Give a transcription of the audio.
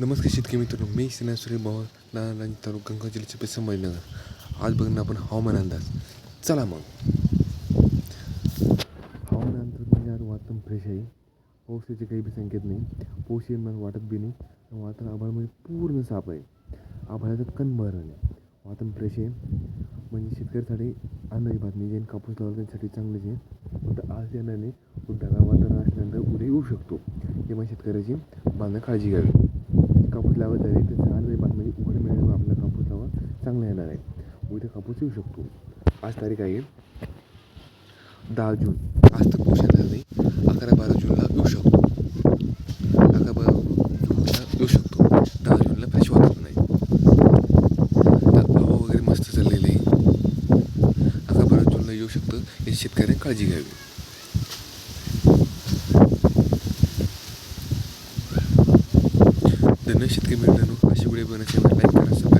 नमस्कार शेतकरी मित्रांनो मी सिनेश्वरी भाऊ नारायण तालुका गंगा जिल्ह्याचे पे संभाजीनगर. आज बघणं आपण हवामान अंदाज. चला मग. हवामान अंदाज म्हणजे आज वातावरण फ्रेश आहे. पावसाचे काही बी संकेत नाही. पाऊस येणार वाटत बी नाही. वातावरण आभाळ म्हणजे पूर्ण साफ आहे. आभाळाचं कण भरण आहे वातावरण फ्रेश आहे. म्हणजे शेतकऱ्यासाठी आनंदी बातमी जे कापूस लावला त्यांच्यासाठी चांगलीच आहे फक्त आज येणार नाही. पण ढगाळ वातावरण असल्यानंतर उद्या येऊ शकतो. तेव्हा शेतकऱ्याची बांधणं काळजी घ्यावी. लावत आहे ते आनंदी बातमी म्हणजे उघड मिळेल आपला कापूस लावा चांगला येणार आहे. उद्या कापूस येऊ शकतो. आज तारीख आहे. दहा जून. आज तर पाऊस येणार नाही. अकरा बारा जूनला येऊ शकतो. अकरा बारा जूनला येऊ शकतो. दहा जूनला फ्रेश वाटत नाही. हवा वगैरे मस्त चाललेलं आहे. अकरा बारा जूनला येऊ शकतं. याची शेतकऱ्यांनी काळजी घ्यावी. धन्यवाद शेतकरी मित्रांनो अशी व्हिडिओ बनवायची लाईक करा